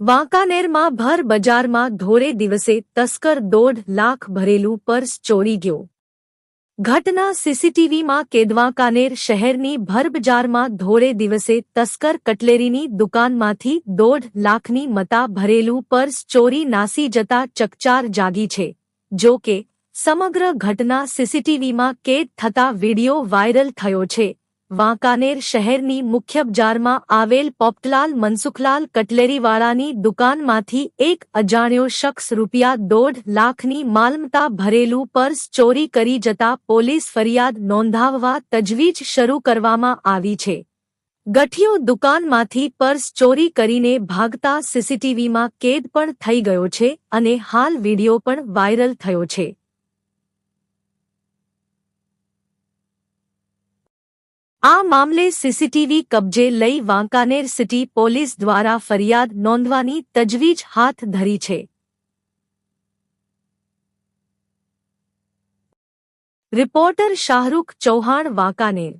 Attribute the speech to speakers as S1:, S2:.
S1: વાંકાનેરમાં ભર બજારમાં ધોરે દિવસે તસ્કર દોઢ લાખ ભરેલું પર્સ ચોરી ગયો. ઘટના સીસીટીવીમાં કેદ વાંકાનેર શહેરની ભર બજારમાં ધોળે દિવસે તસ્કર કટલેરીની દુકાનમાંથી દોઢ લાખની મતા ભરેલું પર્સ ચોરી નાસી જતા ચકચાર જાગી છે. જો કે, સમગ્ર ઘટના સીસીટીવીમાં કેદ થતા વિડિયો વાયરલ થયો છે. વાંકાનેર શહેરની મુખ્ય બજારમાં આવેલ પોપટલાલ મનસુખલાલ કટલેરીવાળાની દુકાનમાંથી એક અજાણ્યો શખ્સ રૂપિયા દોઢ લાખની માલમતા ભરેલું પર્સ ચોરી કરી જતા પોલીસ ફરિયાદ નોંધાવવા તજવીજ શરૂ કરવામાં આવી છે. ગઠિયો દુકાનમાંથી પર્સ ચોરી કરીને ભાગતા સીસીટીવીમાં કેદ પણ થઈ ગયો છે અને હાલ વીડિયો પણ વાયરલ થયો છે. આ મામલે સીસીટીવી કબજે લઈ વાંકાનેર સિટી પોલીસ દ્વારા ફરિયાદ નોંધવાની તજવીજ હાથ ધરી છે. રિપોર્ટર શાહરૂખ ચૌહાણ વાંકાનેર.